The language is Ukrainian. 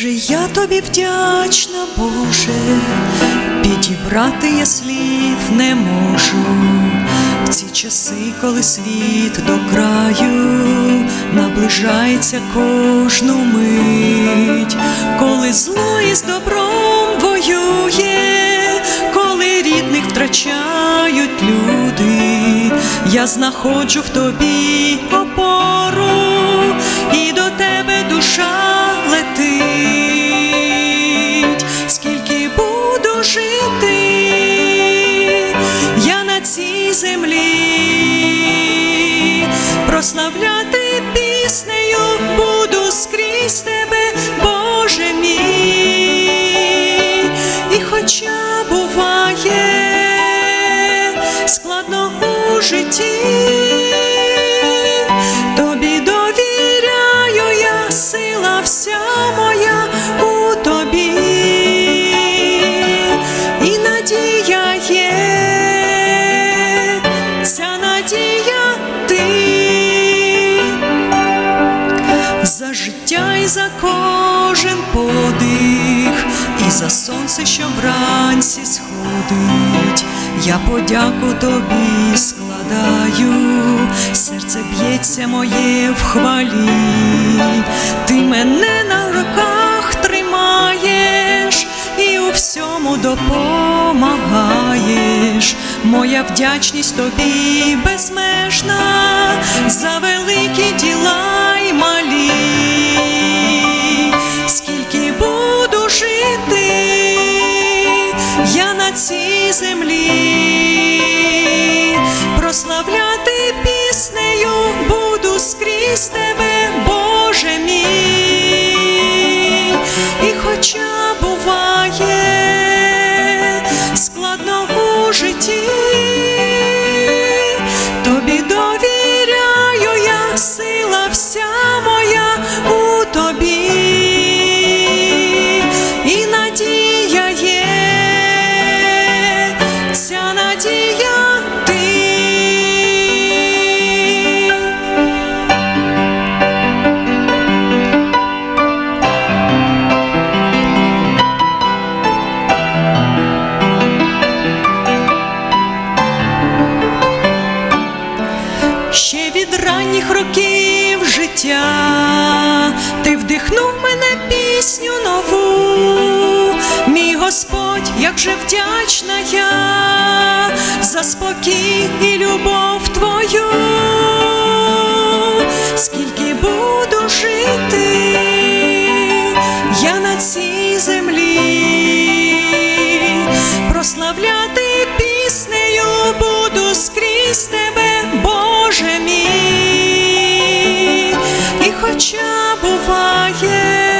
Я тобі вдячна, Боже, підібрати я слів не можу. В ці часи, коли світ до краю наближається кожну мить, коли зло із добром воює, коли рідних втрачають люди, я знаходжу в тобі опору, і до тебе душа землі. Прославляти піснею буду скрізь тебе, Боже мій, і хоча буває складно у житті, тобі довіряю я, сила вся за за кожен подих, і за сонце, що вранці сходить, я подяку тобі складаю, серце б'ється моє в хвалі, ти мене на руках тримаєш і у всьому допомагаєш. Моя вдячність тобі безмежна за великі діла й малі. Цій землі, життя. Ти вдихнув мене пісню нову, мій Господь, як же вдячна я за спокій і любов твою, хоча буває